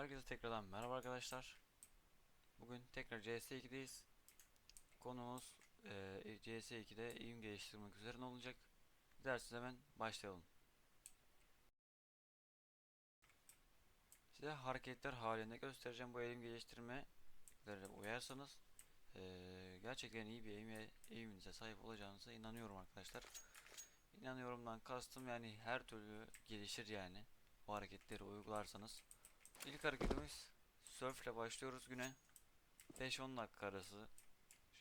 Herkese tekrardan merhaba arkadaşlar. Bugün tekrar CS2'deyiz. Konumuz eee CS2'de eğim geliştirmek üzerine olacak. Dilerseniz hemen başlayalım. Size hareketler halinde göstereceğim bu eğim geliştirmelere uyarsanız eee, gerçekten iyi bir eğim, eğiminize sahip olacağınıza inanıyorum arkadaşlar. İnanıyorumdan kastım yani her türlü gelişir yani bu hareketleri uygularsanız. İlk hareketimiz surf ile başlıyoruz güne. 5-10 dakika arası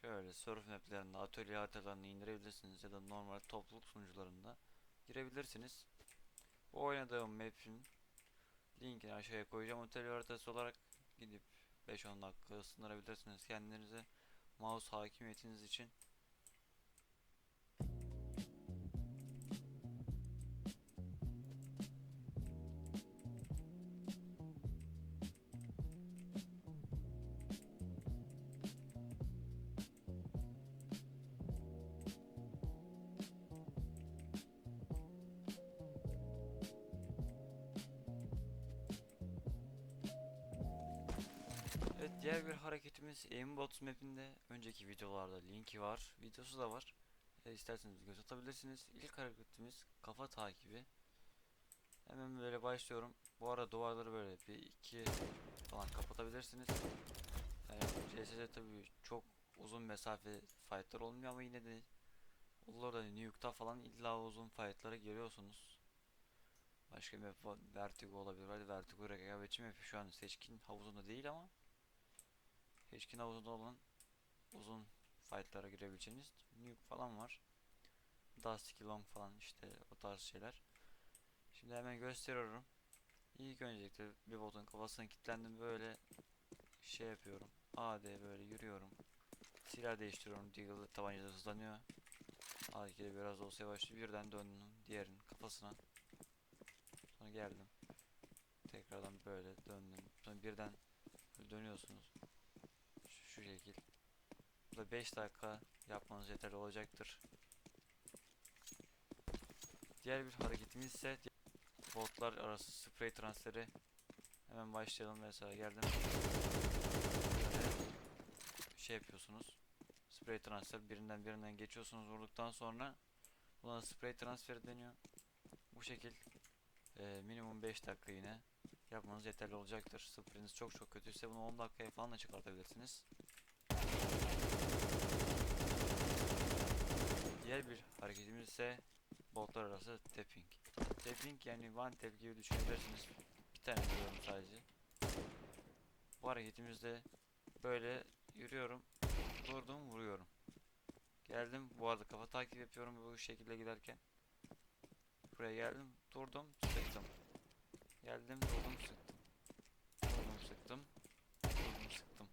şöyle surf maplerinde atölye haritalarını indirebilirsiniz ya da normal topluluk sunucularında girebilirsiniz. Bu oynadığım map'in linkini aşağıya koyacağım atölye haritası olarak gidip 5-10 dakika ısındırabilirsiniz kendinize mouse hakimiyetiniz için. Diğer bir hareketimiz Aimbot map'inde önceki videolarda linki var videosu da var. E, isterseniz göz atabilirsiniz. İlk hareketimiz kafa takibi. Hemen böyle başlıyorum. Bu arada duvarları böyle bir iki falan kapatabilirsiniz. Yani CS'de tabii çok uzun mesafe fightlar olmuyor ama yine de olur da Nuke'da falan illa uzun fightlara giriyorsunuz Başka bir map Vertigo olabilir. Hadi Vertigo rekabetçi map şu an seçkin havuzunda değil ama Seçkin havuzunda olan uzun fightlara girebileceğiniz nuke falan var. Dusty Long falan işte o tarz şeyler. Şimdi hemen gösteriyorum. İlk öncelikle bir botun kafasına kilitlendim böyle şey yapıyorum. AD böyle yürüyorum. Silah değiştiriyorum. Deagle tabancada hızlanıyor. AD biraz olsa yavaşlıyor. Birden döndüm diğerinin kafasına. Sonra geldim. Tekrardan böyle döndüm. Sonra birden dönüyorsunuz. Şekil. Bu da 5 dakika yapmanız yeterli olacaktır. Diğer bir hareketimiz ise botlar arası spray transferi. Hemen başlayalım mesela geldim. Şey yapıyorsunuz. Spray transfer birinden birinden geçiyorsunuz vurduktan sonra buna spray transferi deniyor. Bu şekil e, minimum 5 dakika yine yapmanız yeterli olacaktır. Sprayiniz çok çok kötüyse bunu 10 dakikaya falan da çıkartabilirsiniz. Diğer bir hareketimiz ise botlar arası tapping. Tapping yani one tap gibi düşünebilirsiniz. Bir tane vuruyorum sadece. Bu hareketimizde böyle yürüyorum, durdum, vuruyorum. Geldim, bu arada kafa takip yapıyorum bu şekilde giderken. Buraya geldim, durdum, sıktım. Geldim, durdum, sıktım. Durdum, sıktım. Durdum, sıktım.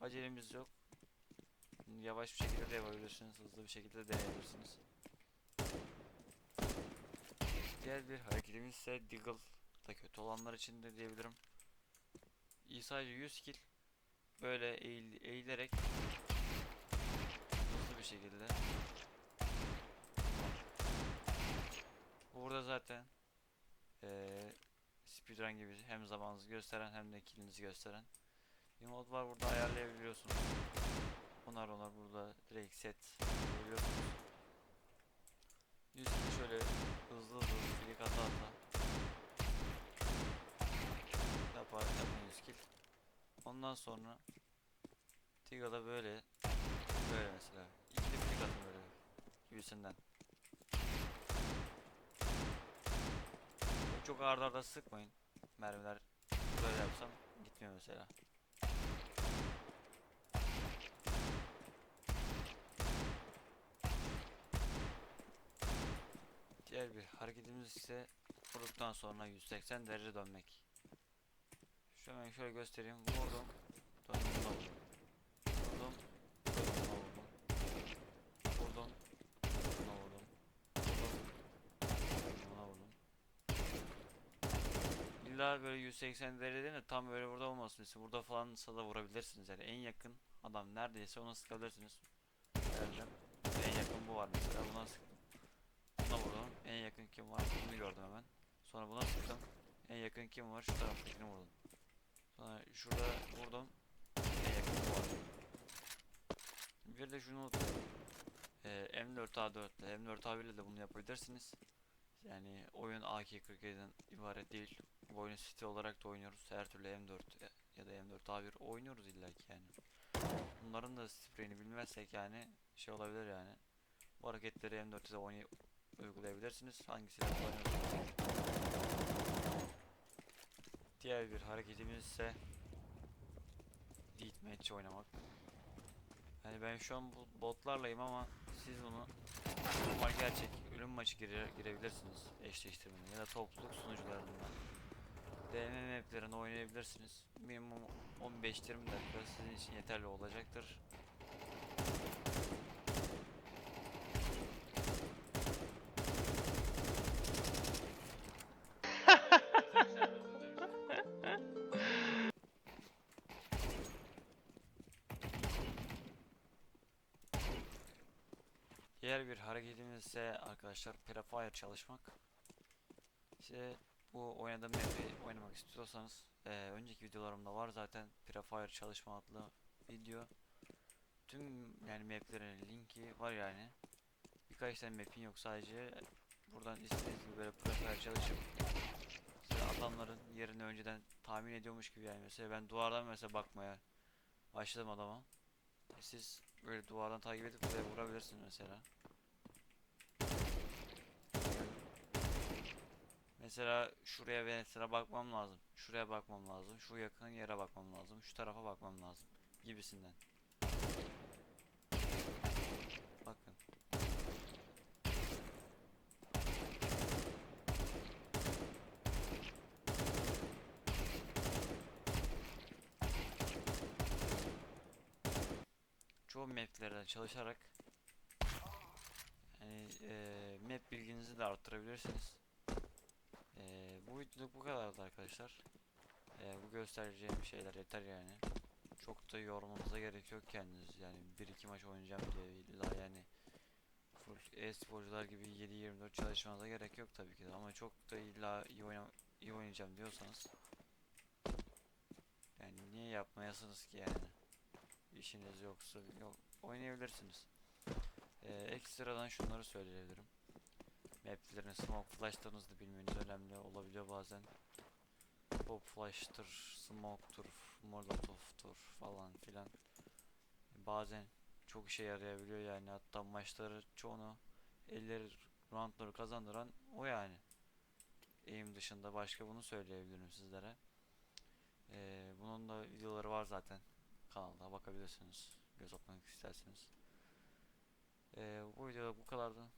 Acelemiz yok. Yavaş bir şekilde de yapabilirsiniz, hızlı bir şekilde de deneyebilirsiniz. Diğer bir hareketimiz ise Deagle da kötü olanlar için de diyebilirim. İyi sadece 100 kill böyle eğil, eğilerek hızlı bir şekilde Burada zaten eee speedrun gibi hem zamanınızı gösteren hem de killinizi gösteren bir mod var burada ayarlayabiliyorsunuz. Onlar onlar burada direkt set. 100 kill şöyle hızlı hızlı flick ata ata yapar yapın 100 kill. Ondan sonra Tiga'da böyle böyle mesela ikili flick atın böyle gibisinden. Çok ağır arda sıkmayın. Mermiler böyle yapsam gitmiyor mesela. Diğer bir hareketimiz ise vurduktan sonra 180 derece dönmek. Şu hemen şöyle göstereyim. Vurdum. Döndüm buna vurdum. Vurdum. Buna vurdum. Vurdum. Buna vurdum. İlla böyle 180 derece değil de tam böyle burada olmasın. Mesela burada falan da vurabilirsiniz yani en yakın adam neredeyse ona sıkabilirsiniz. Geldim. En yakın bu var mesela buna sıktım. Buna vurdum. En yakın kim var? Bunu gördüm hemen. Sonra buna sıktım. En yakın kim var? Şu taraftakini vurdum. şurada vurdum. En yakın bu var. Bir de şunu unuttum. Ee, M4A4 ile M4A1 ile de bunu yapabilirsiniz. Yani oyun AK-47'den ibaret değil. Bu oyunu City olarak da oynuyoruz. Her türlü M4 ya da M4A1 oynuyoruz illaki yani. Bunların da spreyini bilmezsek yani şey olabilir yani. Bu hareketleri M4'te de oynay uygulayabilirsiniz. Hangisiyle kullanıyorsanız. Diğer bir hareketimiz ise Deathmatch oynamak. Yani ben şu an bu botlarlayım ama siz bunu normal gerçek ölüm maçı gire, girebilirsiniz eşleştirmeni ya da topluluk sunucularından. DM maplerini oynayabilirsiniz. Minimum 15-20 dakika sizin için yeterli olacaktır. Diğer bir hareketimiz ise arkadaşlar Prefire çalışmak. İşte bu oynadığım map'i oynamak istiyorsanız eee, önceki videolarımda var zaten Prefire çalışma adlı video. Tüm yani maplerin linki var yani. Birkaç tane map'in yok sadece buradan istediğiniz gibi böyle Prefire çalışıp adamların yerini önceden tahmin ediyormuş gibi yani mesela ben duvardan mesela bakmaya başladım adama. E Siz böyle duvardan takip edip buraya vurabilirsiniz mesela. Mesela şuraya ve mesela bakmam lazım. Şuraya bakmam lazım. Şu yakın yere bakmam lazım. Şu tarafa bakmam lazım. Gibisinden. Bakın. Çoğu maplerden çalışarak yani eee, map bilginizi de arttırabilirsiniz. Eee, bu videoluk bu kadardı arkadaşlar. Eee, bu göstereceğim şeyler yeter yani. Çok da yormanıza gerek yok kendiniz yani 1-2 maç oynayacağım diye illa yani full e-sporcular gibi 7-24 çalışmanıza gerek yok tabii ki de ama çok da illa iyi, oyna iyi oynayacağım diyorsanız yani niye yapmayasınız ki yani işiniz yoksa yok oynayabilirsiniz. Eee, ekstradan şunları söyleyebilirim. Maplerin smoke flashlarınızı bilmeniz önemli olabiliyor bazen. Pop flash'tır, smoke'tur, molotov'tur falan filan. Bazen çok işe yarayabiliyor yani hatta maçları çoğunu elleri roundları kazandıran o yani. Aim dışında başka bunu söyleyebilirim sizlere. Ee, bunun da videoları var zaten kanalda bakabilirsiniz göz atmak isterseniz. Ee, bu videoda bu kadardı.